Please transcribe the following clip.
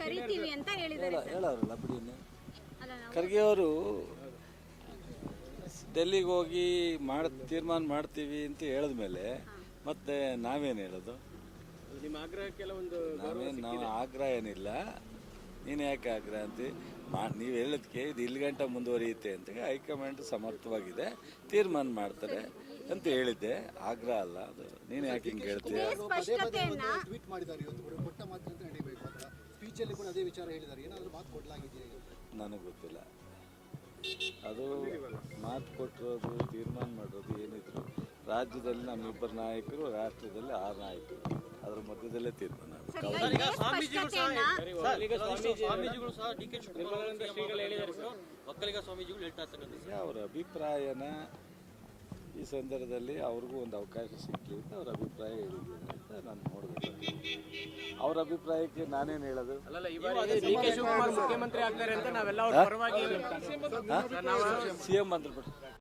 ಕರಿತೀವಿ ಅಂತ ಹೇಳಿದ್ದಾರೆ ಹೇಳೋರಲ್ಲ ಬಿಡಿ. ಅಲ್ಲ ನಾವು ಖರ್ಗೆ ಅವರು ಡೆಲ್ಲಿಗೆ ಹೋಗಿ ಮಾಡ ತೀರ್ಮಾನ ಮಾಡ್ತೀವಿ ಅಂತ ಹೇಳಿದ್ಮೇಲೆ ಮತ್ತೆ ನಾವೇನು ಹೇಳೋದು? ನಿಮ್ಮ ಆಗ್ರಹ ಕೆಲವೊಂದು ನಾವೇನು ನಾವು ಆಗ್ರಹ ಏನಿಲ್ಲ. ನೀನು ಯಾಕೆ ಆಗ್ರಹ ಅಂತ ಮಾ ನೀವು ಹೇಳೋದಕ್ಕೆ ಇದು ಇಲ್ಲಿ ಗಂಟ ಮುಂದುವರಿಯುತ್ತೆ ಅಂತ ಹೈಕಮಾಂಡ್ ಸಮರ್ಥವಾಗಿದೆ ತೀರ್ಮಾನ ಮಾಡ್ತಾರೆ ಅಂತ ಹೇಳಿದ್ದೆ. ಆಗ್ರಹ ಅಲ್ಲ ಅದು ನೀನು ಯಾಕೆ ಹಿಂಗೆ ಹೇಳ್ತೀಯ? ಸ್ಪಷ್ಟತೆಯನ್ನ ಟ್ವೀಟ್ ಮಾಡಿದ್ದಾರೆ ಇವತ್ತು ಕೂಡ ಕೊಟ್ಟ ಮಾತಿನಂತೆ ನಡೀಬೇಕು ಅಂತ ಸ್ಪೀಚಲ್ಲಿ ಕೂಡ ಅದೇ ವಿಚಾರ ಹೇಳಿದ್ದಾರೆ. ಏನಾದರೂ ಮಾತು ಕೊಡಲಾಗಿದೆಯಾ ನನಗೆ ಗೊತ್ತಿಲ್ಲ. ಅದು ಮಾತು ಕೊಟ್ಟಿರೋದು ತೀರ್ಮಾನ ಮಾಡಿರೋದು ಏನಿದ್ರು. ರಾಜ್ಯದಲ್ಲಿ ನಮ್ಮಿಬ್ಬರು ನಾಯಕರು ರಾಷ್ಟ್ರದಲ್ಲಿ ಆರು ನಾಯಕರು. ಅದ್ರ ಮಧ್ಯದಲ್ಲೇ ತೀರ್ಮಾನ ಅವರ ಅಭಿಪ್ರಾಯನ ಈ ಸಂದರ್ಭದಲ್ಲಿ ಅವ್ರಿಗೂ ಒಂದು ಅವಕಾಶ ಸಿಕ್ಕಲಿ ಅಂತ ಅವ್ರ ಅಭಿಪ್ರಾಯ ಹೇಳಿದ್ರು ಅಂತ ನಾನು ನೋಡಬೇಕು ಅವ್ರ ಅಭಿಪ್ರಾಯಕ್ಕೆ ನಾನೇನು ಹೇಳೋದು? ಅಲ್ಲಲ್ಲ ಈ ಬಾರಿ ಡಿ ಕೆ ಶಿವಕುಮಾರ್ ಮುಖ್ಯಮಂತ್ರಿ ಆಗ್ತಾರೆ ಅಂತ ನಾವೆಲ್ಲ ಅವ್ರ ಪರವಾಗಿ ಸಿ ಎಂ ಮಂತ್ರಿ